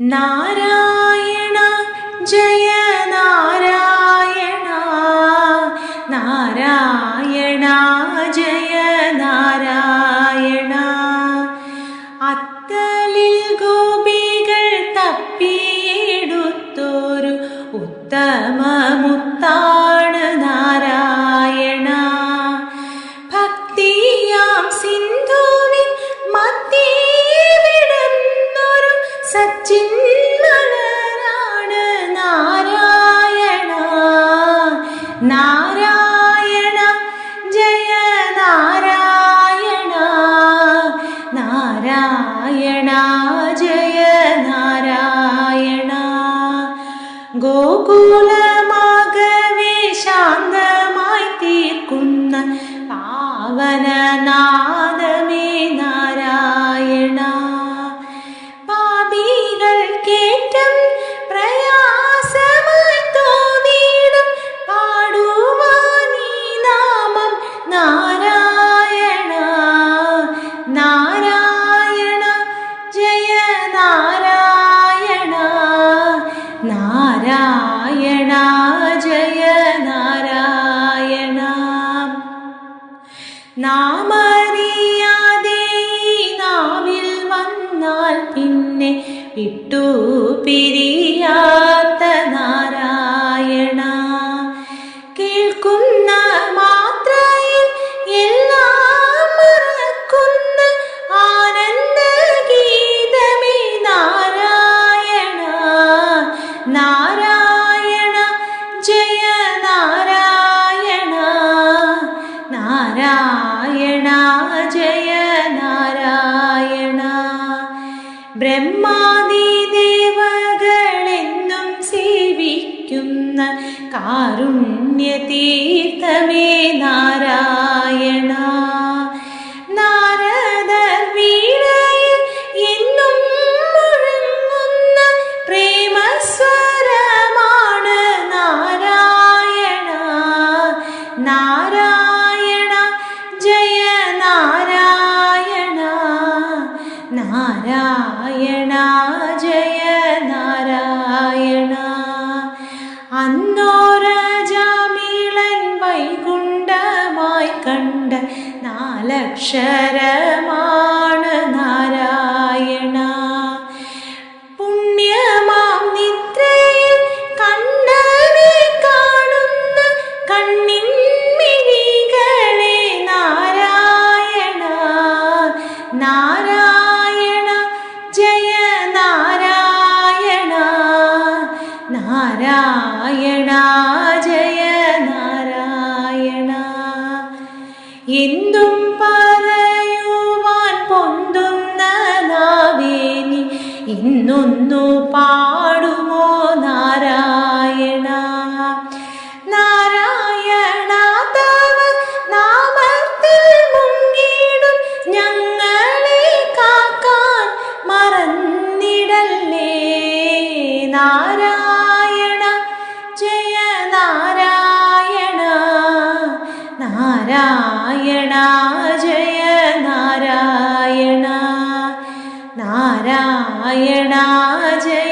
നാരായണ ജയ നാരായണ. നാരായണ ജയ നാരായണ. അത്തലിൽ ഗോപികൾ തപ്പിയെടുത്തൊരു ഉത്തമമുത്താണ് നാരായണ സച്ചിന്മലരാണ് നാരായണ. നാരായണ ജയ നാരായണ. നാരായണ ജയ നാരായണ. ഗോകുലമാകവേ शरणा जय नारायण ജയ നാരായണ നാരായണ ജയ നാരായണ ബ്രഹ്മാദി ദേവകളെന്നും സേവിക്കുന്ന കാരുണ്യ തീർത്ഥമേ നാരായണ. നാരായണ ജയ നാരായണ. അന്നോരജാമിളൻ വൈകുണ്ഠമായി കണ്ട നാലക്ഷരമാണ് നാരായണ എന്തും പറയുവാൻ പൊന്തുന്ന നാവേനി ഇന്നൊന്നു പാടുമോ നാരായണ? നാരായണ തവ നാമത്തിൽ മുങ്ങിടും ഞങ്ങളെ കാക്കാൻ മറന്നിടല്ലേ? നാരായണ ജയ നാരായണ നാരായണ ജയ നാരായണ. നാരായണ ജയ